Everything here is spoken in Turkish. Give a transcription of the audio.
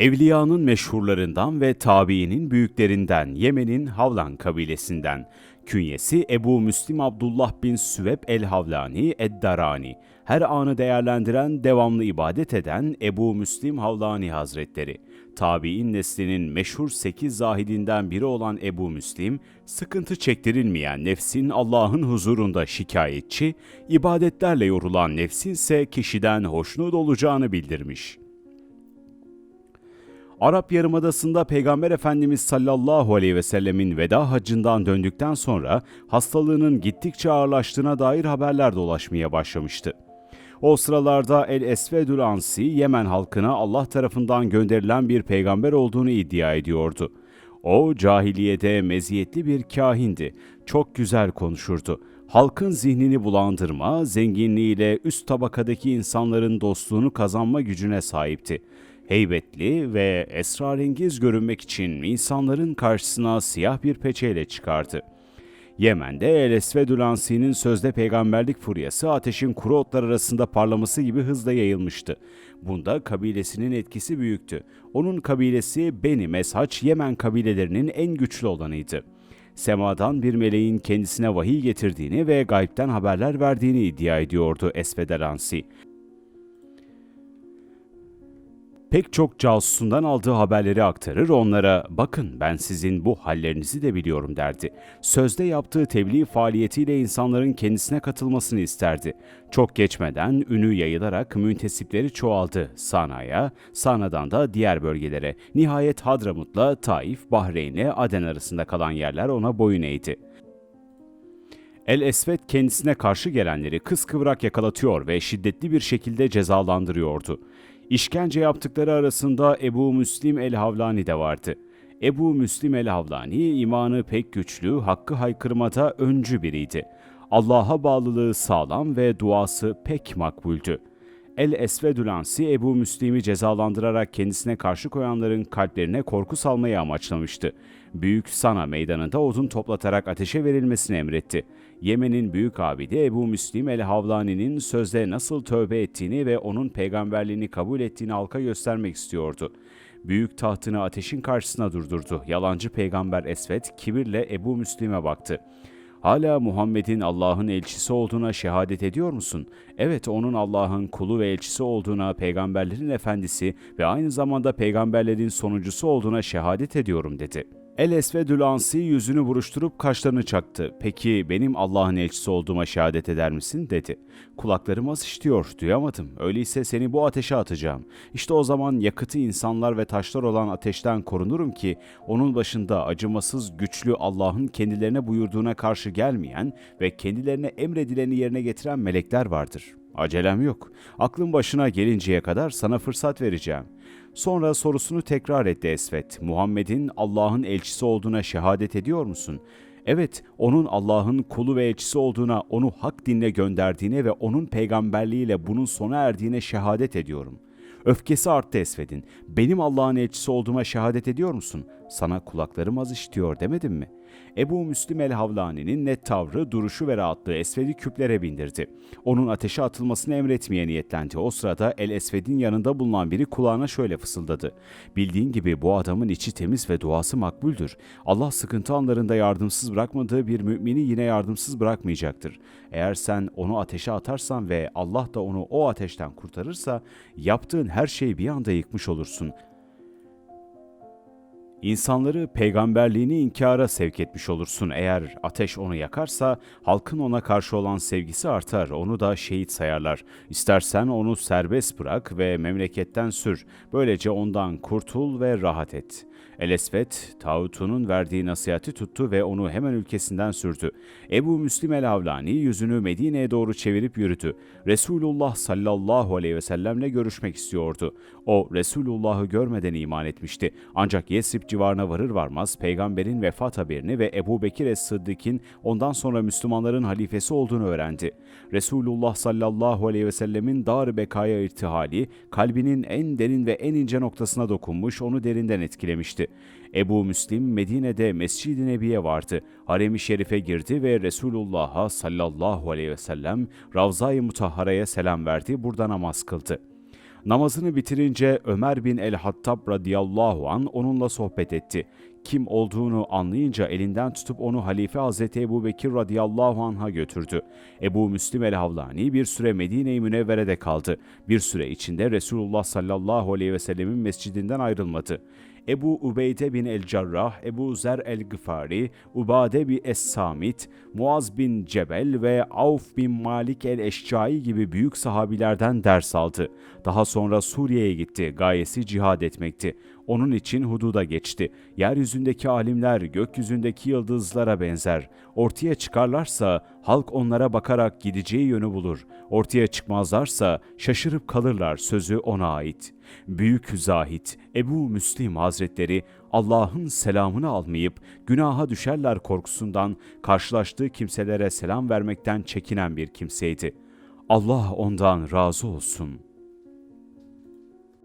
Evliyanın meşhurlarından ve tabiinin büyüklerinden Yemen'in Havlan kabilesinden. Künyesi Ebu Müslim Abdullah bin Süveb el-Havlani Eddarani. Her anı değerlendiren, devamlı ibadet eden Ebu Müslim Havlani Hazretleri. Tabi'in neslinin meşhur sekiz zahidinden biri olan Ebu Müslim, sıkıntı çektirilmeyen nefsin Allah'ın huzurunda şikayetçi, ibadetlerle yorulan nefsin ise kişiden hoşnut olacağını bildirmiş. Arap Yarımadası'nda Peygamber Efendimiz sallallahu aleyhi ve sellemin veda hacından döndükten sonra hastalığının gittikçe ağırlaştığına dair haberler dolaşmaya başlamıştı. O sıralarda El Esvedül Ansi Yemen halkına Allah tarafından gönderilen bir peygamber olduğunu iddia ediyordu. O cahiliyede meziyetli bir kahindi. Çok güzel konuşurdu. Halkın zihnini bulandırma, zenginliğiyle üst tabakadaki insanların dostluğunu kazanma gücüne sahipti heybetli ve esrarengiz görünmek için insanların karşısına siyah bir peçeyle çıkardı. Yemen'de El Esvedül sözde peygamberlik furyası ateşin kuru otlar arasında parlaması gibi hızla yayılmıştı. Bunda kabilesinin etkisi büyüktü. Onun kabilesi Beni Meshaç Yemen kabilelerinin en güçlü olanıydı. Semadan bir meleğin kendisine vahiy getirdiğini ve gaybten haberler verdiğini iddia ediyordu Esvedül Ansi. Pek çok casusundan aldığı haberleri aktarır, onlara bakın ben sizin bu hallerinizi de biliyorum derdi. Sözde yaptığı tebliğ faaliyetiyle insanların kendisine katılmasını isterdi. Çok geçmeden ünü yayılarak müntesipleri çoğaldı Sana'ya, Sana'dan da diğer bölgelere. Nihayet Hadramut'la Taif, Bahreyn'le Aden arasında kalan yerler ona boyun eğdi. El Esvet kendisine karşı gelenleri kıskıvrak yakalatıyor ve şiddetli bir şekilde cezalandırıyordu. İşkence yaptıkları arasında Ebu Müslim el-Havlani de vardı. Ebu Müslim el-Havlani imanı pek güçlü, hakkı haykırmada öncü biriydi. Allah'a bağlılığı sağlam ve duası pek makbuldü. El-Esvedül Ansi Ebu Müslim'i cezalandırarak kendisine karşı koyanların kalplerine korku salmayı amaçlamıştı. Büyük Sana meydanında odun toplatarak ateşe verilmesini emretti. Yemen'in büyük abidi Ebu Müslim el-Havlani'nin sözde nasıl tövbe ettiğini ve onun peygamberliğini kabul ettiğini halka göstermek istiyordu. Büyük tahtını ateşin karşısına durdurdu. Yalancı peygamber Esvet kibirle Ebu Müslim'e baktı. Hala Muhammed'in Allah'ın elçisi olduğuna şehadet ediyor musun? Evet, onun Allah'ın kulu ve elçisi olduğuna, peygamberlerin efendisi ve aynı zamanda peygamberlerin sonuncusu olduğuna şehadet ediyorum dedi.'' El Esvedül Ansi yüzünü buruşturup kaşlarını çaktı. Peki benim Allah'ın elçisi olduğuma şehadet eder misin? dedi. Kulaklarım az duyamadım. Öyleyse seni bu ateşe atacağım. İşte o zaman yakıtı insanlar ve taşlar olan ateşten korunurum ki onun başında acımasız, güçlü Allah'ın kendilerine buyurduğuna karşı gelmeyen ve kendilerine emredileni yerine getiren melekler vardır. Acelem yok. Aklın başına gelinceye kadar sana fırsat vereceğim. Sonra sorusunu tekrar etti Esvet. Muhammed'in Allah'ın elçisi olduğuna şehadet ediyor musun? Evet, onun Allah'ın kulu ve elçisi olduğuna, onu hak dinle gönderdiğine ve onun peygamberliğiyle bunun sona erdiğine şehadet ediyorum. Öfkesi arttı Esved'in. Benim Allah'ın elçisi olduğuma şehadet ediyor musun? Sana kulaklarım az işitiyor demedim mi?'' Ebu Müslim el-Havlani'nin net tavrı, duruşu ve rahatlığı Esved'i küplere bindirdi. Onun ateşe atılmasını emretmeye niyetlendi. O sırada El-Esved'in yanında bulunan biri kulağına şöyle fısıldadı. Bildiğin gibi bu adamın içi temiz ve duası makbuldür. Allah sıkıntı anlarında yardımsız bırakmadığı bir mümini yine yardımsız bırakmayacaktır. Eğer sen onu ateşe atarsan ve Allah da onu o ateşten kurtarırsa yaptığın her şeyi bir anda yıkmış olursun. İnsanları peygamberliğini inkara sevk etmiş olursun. Eğer ateş onu yakarsa halkın ona karşı olan sevgisi artar. Onu da şehit sayarlar. İstersen onu serbest bırak ve memleketten sür. Böylece ondan kurtul ve rahat et.'' Elesvet, tağutunun verdiği nasihati tuttu ve onu hemen ülkesinden sürdü. Ebu Müslim el-Havlani yüzünü Medine'ye doğru çevirip yürüdü. Resulullah sallallahu aleyhi ve sellemle görüşmek istiyordu. O, Resulullah'ı görmeden iman etmişti. Ancak Yesrib civarına varır varmaz peygamberin vefat haberini ve Ebu Bekir es-Sıddık'in ondan sonra Müslümanların halifesi olduğunu öğrendi. Resulullah sallallahu aleyhi ve sellemin dar bekaya irtihali kalbinin en derin ve en ince noktasına dokunmuş, onu derinden etkilemişti. Ebu Müslim Medine'de Mescid-i Nebi'ye vardı. Harem-i Şerif'e girdi ve Resulullah'a sallallahu aleyhi ve sellem Ravza-i Mutahhara'ya selam verdi. Burada namaz kıldı. Namazını bitirince Ömer bin el-Hattab radıyallahu an onunla sohbet etti. Kim olduğunu anlayınca elinden tutup onu Halife Hazreti Ebu Bekir radıyallahu anh'a götürdü. Ebu Müslim el-Havlani bir süre Medine-i Münevvere'de kaldı. Bir süre içinde Resulullah sallallahu aleyhi ve sellemin mescidinden ayrılmadı. Ebu Ubeyde bin el-Cerrah, Ebu Zer el-Gıfari, Ubade bin Es-Samit, Muaz bin Cebel ve Avf bin Malik el-Eşcai gibi büyük sahabilerden ders aldı. Daha sonra Suriye'ye gitti, gayesi cihad etmekti. Onun için hududa geçti. Yeryüzündeki alimler gökyüzündeki yıldızlara benzer. Ortaya çıkarlarsa halk onlara bakarak gideceği yönü bulur. Ortaya çıkmazlarsa şaşırıp kalırlar sözü ona ait. Büyük zahit Ebu Müslim Hazretleri Allah'ın selamını almayıp günaha düşerler korkusundan karşılaştığı kimselere selam vermekten çekinen bir kimseydi. Allah ondan razı olsun.''